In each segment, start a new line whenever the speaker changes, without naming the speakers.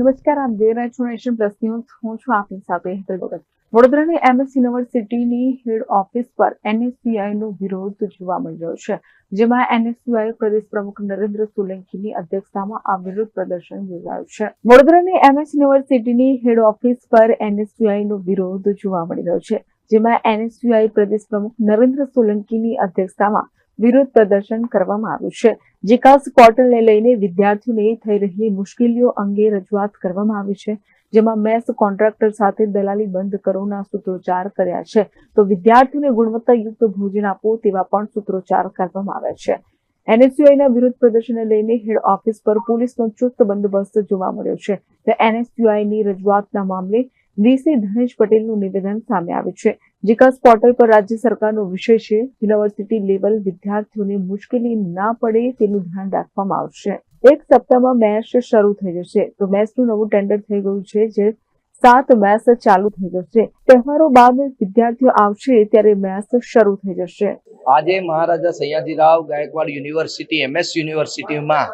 નમસ્કાર, આપ જોઈ રહ્યા છો નેશન પ્લસ ન્યૂઝ. હું છું આપની સાથે હેતર વડોદરાની એમએસ યુનિવર્સિટીની હેડ ઓફિસ પર એનએસસીઆઈનો વિરોધ જોવા મળી રહ્યો છે, જેમાં એનએસયુઆઈ પ્રદેશ પ્રમુખ નરેન્દ્ર સોલંકીની અધ્યક્ષતામાં આ વિરોધ પ્રદર્શન યોજાયું છે. વડોદરાની એમએસ યુનિવર્સિટીની હેડ ઓફિસ પર એનએસયુઆઈનો વિરોધ જોવા મળી રહ્યો છે, જેમાં એનએસયુઆઈ પ્રદેશ પ્રમુખ નરેન્દ્ર સોલંકીની અધ્યક્ષતામાં વિરોધ પ્રદર્શન કરવામાં આવ્યું છે. જીકાસ પોર્ટલને લઈને વિદ્યાર્થીઓને થઈ રહેલી મુશ્કેલીઓ અંગે રજૂઆત કરવામાં આવી છે, જેમાં મેસ કોન્ટ્રાક્ટર સાથે દલાલી બંધ કરોના સૂત્રોચ્ચાર કર્યા છે. તો વિદ્યાર્થીઓને ગુણવત્તાયુક્ત ભોજન આપો તેવા પણ સૂત્રોચ્ચાર કરવામાં આવ્યા છે. એનએસયુઆઈના વિરોધ પ્રદર્શનને લઈને હેડ ઓફિસ પર પોલીસનો ચુસ્ત બંદોબસ્ત જોવા મળ્યો છે. એનએસયુઆઈની રજૂઆતના મામલે વીસી ધનેશ પટેલનું નિવેદન સામે આવ્યું છે. જીકાસ પોર્ટલ પર રાજ્ય સરકારનો વિષય છે યુનિવર્સિટી લેવલ વિદ્યાર્થીઓને મુશ્કેલી ના પડે તેનું ધ્યાન રાખવામાં આવશે. એક સપ્તાહમાં મેચ શરૂ થઈ જશે. તો મેચનું નવું ટેન્ડર થઈ ગયું છે, જે સાત મેચ ચાલુ થઈ જશે. તહેવારો બાદ વિદ્યાર્થીઓ આવશે ત્યારે મેચ શરૂ થઈ જશે.
આજે મહારાજા સયાજીરાવ ગાયકવાડ યુનિવર્સિટી, એમએસ યુનિવર્સિટીમાં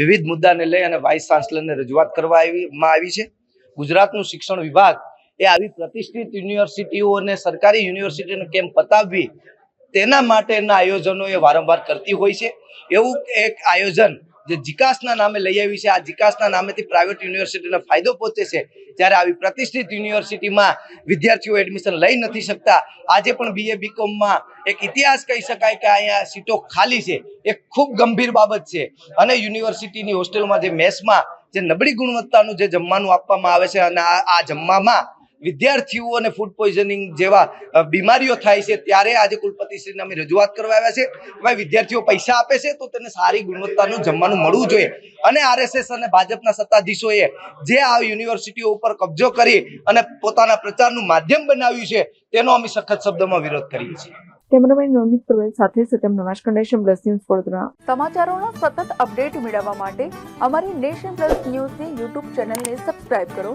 વિવિધ મુદ્દાને લઈ અને વાઇસ ચાન્સલરને રજૂઆત કરવામાં આવી છે. ગુજરાતનું શિક્ષણ વિભાગ એ આવી પ્રતિષ્ઠિત યુનિવર્સિટીઓ અને સરકારી યુનિવર્સિટીને કેમ પતાવવી, તેના માટેના આયોજનો એ વારંવાર કરતી હોય છે. એવું એક આયોજન જે જીકાસના નામે લઈ આવી છે. આ જીકાસના નામેથી પ્રાઇવેટ યુનિવર્સિટીને ફાયદો પહોંચે છે. જ્યારે આવી પ્રતિષ્ઠિત યુનિવર્સિટીમાં વિદ્યાર્થીઓ એડમિશન લઈ નથી શકતા, આજે પણ બીએ બીકોમમાં એક ઇતિહાસ કહી શકાય કે અહીંયા સીટો ખાલી છે. એ ખૂબ ગંભીર બાબત છે. અને યુનિવર્સિટીની હોસ્ટેલમાં જે મેસમાં જે નબળી ગુણવત્તાનું જે જમવાનું આપવામાં આવે છે અને આ આ જમવામાં વિદ્યાર્થીઓને ફૂડ પોઈઝનિંગ જેવા બીમારીઓ થાય છે ત્યારે આજે કુલપતિશ્રીને અમે રજૂઆત કરવા આવ્યા છે. ભાઈ વિદ્યાર્થીઓ પૈસા આપે છે તો તેને સારી ગુણવત્તાનું જમવાનું મળવું જોઈએ. અને આરએસએસ અને ભાજપના સત્તાધીશોએ જે આ યુનિવર્સિટીઓ ઉપર કબજો કરી અને પોતાના પ્રચારનું માધ્યમ બનાવ્યું છે તેનો અમે સખત શબ્દોમાં વિરોધ કરીએ છીએ.
કેમેરામેન નવનીત પ્રવેલ સાથે સત્યમ નમસ્કાર નેશન પ્લસ ન્યૂઝ વડોદરા.
સમાચારોના સતત અપડેટ મેળવવા માટે અમારી નેશન પ્લસ ન્યૂઝની યુટ્યુબ ચેનલને સબસ્ક્રાઇબ કરો.